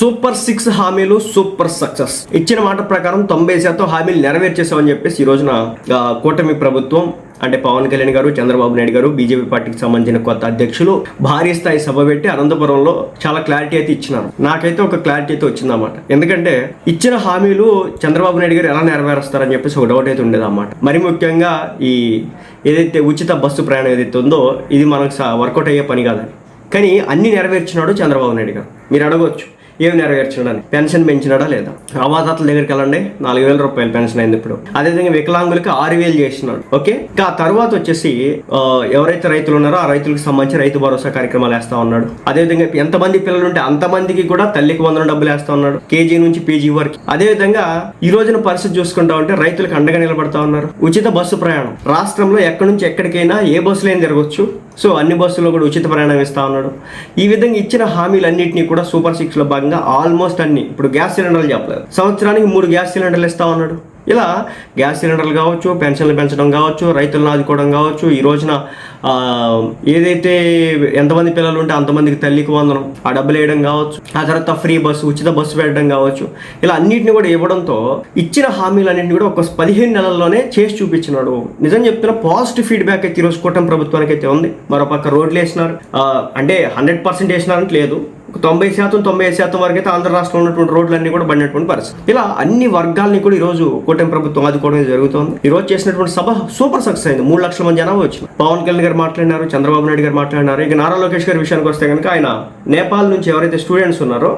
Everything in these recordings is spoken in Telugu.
సూపర్ సిక్స్ హామీలు సూపర్ సక్సెస్. ఇచ్చిన మాట ప్రకారం తొంభై శాతం హామీలు నెరవేర్చేసామని చెప్పేసి ఈ రోజున కూటమి ప్రభుత్వం అంటే పవన్ కళ్యాణ్ గారు చంద్రబాబు నాయుడు గారు బీజేపీ పార్టీకి సంబంధించిన కొత్త అధ్యక్షులు భారీ స్థాయి సభ పెట్టి అనంతపురంలో చాలా క్లారిటీ అయితే ఇచ్చినారు. నాకైతే ఒక క్లారిటీ అయితే వచ్చిందన్నమాట. ఎందుకంటే ఇచ్చిన హామీలు చంద్రబాబు నాయుడు గారు ఎలా నెరవేరుస్తారని చెప్పేసి ఒక డౌట్ అయితే ఉండేదన్నమాట. మరి ముఖ్యంగా ఈ ఏదైతే ఉచిత బస్సు ప్రయాణం ఏదైతే ఉందో ఇది మనకు వర్కౌట్ అయ్యే పని కాదని. కానీ అన్ని నెరవేర్చినాడు చంద్రబాబు నాయుడు గారు. మీరు అడగవచ్చు ఏమి నెరవేర్చడానికి? పెన్షన్ పెంచినాడా లేదా? అవాదాతల దగ్గరికి వెళ్ళండి. నాలుగు వేల రూపాయలు పెన్షన్ అయింది ఇప్పుడు. అదేవిధంగా వికలాంగులకి ఆరు వేలు చేసినాడు. ఓకే? ఇంకా తర్వాత వచ్చేసి ఎవరైతే రైతులు ఉన్నారో ఆ రైతులకు సంబంధించి రైతు భరోసా కార్యక్రమాలు వేస్తా ఉన్నాడు. అదేవిధంగా ఎంతమంది పిల్లలు ఉంటే అంతమందికి కూడా తల్లికి వందల డబ్బులు వేస్తా ఉన్నాడు. కేజీ నుంచి పీజీ వరకు. అదేవిధంగా ఈ రోజున పరిస్థితి చూసుకుంటా ఉంటే రైతులకు అండగా నిలబడతా ఉన్నారు. ఉచిత బస్సు ప్రయాణం. రాష్ట్రంలో ఎక్కడి నుంచి ఎక్కడికైనా ఏ బస్సులైనా తిరగొచ్చు. సో అన్ని బస్సుల్లో కూడా ఉచిత ప్రయాణం ఇస్తా ఉన్నాడు. ఈ విధంగా ఇచ్చిన హామీలన్నింటినీ కూడా సూపర్ సిక్స్లో భాగంగా ఆల్మోస్ట్ అన్ని ఇప్పుడు గ్యాస్ సిలిండర్లు చెప్పలేదు. సంవత్సరానికి మూడు గ్యాస్ సిలిండర్లు ఇస్తా ఉన్నాడు. ఇలా గ్యాస్ సిలిండర్లు కావచ్చు పెన్షన్లు పెంచడం కావచ్చు రైతులను ఆదుకోవడం కావచ్చు ఈ రోజున ఏదైతే ఎంతమంది పిల్లలు ఉంటే అంతమందికి తల్లికి వందనం ఆ డబ్బులు వేయడం కావచ్చు ఆ తర్వాత ఫ్రీ బస్సు ఉచిత బస్సు పెట్టడం కావచ్చు ఇలా అన్నిటిని కూడా ఇవ్వడంతో ఇచ్చిన హామీలన్నింటినీ కూడా ఒక పదిహేను నెలల్లోనే చేసి చూపించినాడు. నిజం చెప్తున్న పాజిటివ్ ఫీడ్బ్యాక్ అయితే ఈరోజు కూటమి ప్రభుత్వానికి అయితే ఉంది. మరోపక్క రోడ్లు వేసినారు. అంటే హండ్రెడ్ పర్సెంట్ వేసినారంటే లేదు. తొంభై శాతం తొంభై ఐదు శాతం వరకు అయితే ఆంధ్ర రాష్ట్రంలో ఉన్నటువంటి రోడ్లన్నీ కూడా పడినటువంటి పరిస్థితి. ఇలా అన్ని వర్గాల్ని కూడా ఈ రోజు కూటమి ప్రభుత్వం ఆదుకోవడం జరుగుతుంది. ఈ రోజు చేసినటువంటి సభ సూపర్ సక్సెస్ అయింది. మూడు లక్షల మంది జనాభా వచ్చింది. పవన్ కళ్యాణ్ గారు మాట్లాడినారు చంద్రబాబు నాయుడు గారు మాట్లాడినారు. ఇక నారా లోకేష్ గారి విషయానికి వస్తే కనుక ఆయన నేపాల్ నుంచి ఎవరైతే స్టూడెంట్స్ ఉన్నారో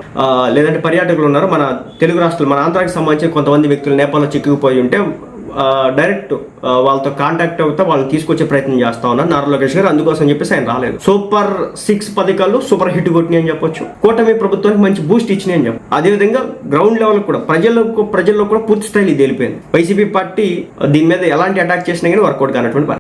లేదంటే పర్యాటకులు ఉన్నారో మన తెలుగు రాష్ట్రాలు మన ఆంధ్రాకి సంబంధించి కొంతమంది వ్యక్తులు నేపాల్లో చిక్కుకుపోయి ఉంటే డైరెక్ట్ వాళ్ళతో కాంటాక్ట్ అవుతా వాళ్ళని తీసుకొచ్చే ప్రయత్నం చేస్తా ఉన్నారు నారా లోకేష్ గారు. అందుకోసం చెప్పేసి ఆయన రాలేదు. సూపర్ సిక్స్ పథకాలు సూపర్ హిట్ కొట్టినాయి అని చెప్పొచ్చు. కూటమి ప్రభుత్వానికి మంచి బూస్ట్ ఇచ్చినాయి అని చెప్పు అదేవిధంగా గ్రౌండ్ లెవెల్ కూడా ప్రజలకు ప్రజల్లో కూడా పూర్తి స్థాయిలో ఇది వైసీపీ పార్టీ దీని మీద ఎలాంటి అటాక్ చేసినా కానీ వర్కౌట్ కానటువంటి